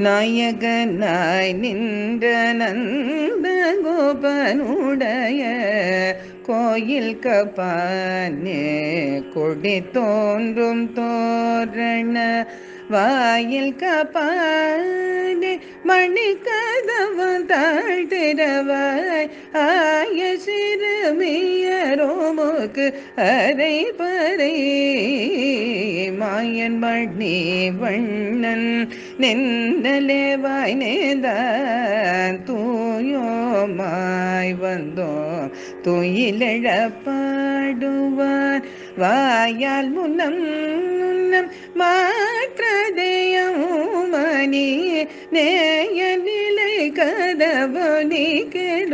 நாயகனாய் நின்ற நந்த கோபனுடைய கோயில் கபானே கொடி தோன்றும் தோரண வாயில் கபானே மணி கதவு தாழ்த்திரவாய் ஆய சிறுமியரோமுக்கு அரை பறை மாயன் மணி வண்ணன் நெந்தலேவாய் நேத தூயோமாய் வந்தோ துயிலிழ பாடுவார். வாயால் முன்னம் நுண்ணம் மாற்றதயம் மணி நேய நிலை கதவு நீக்கிறோரம்பவர்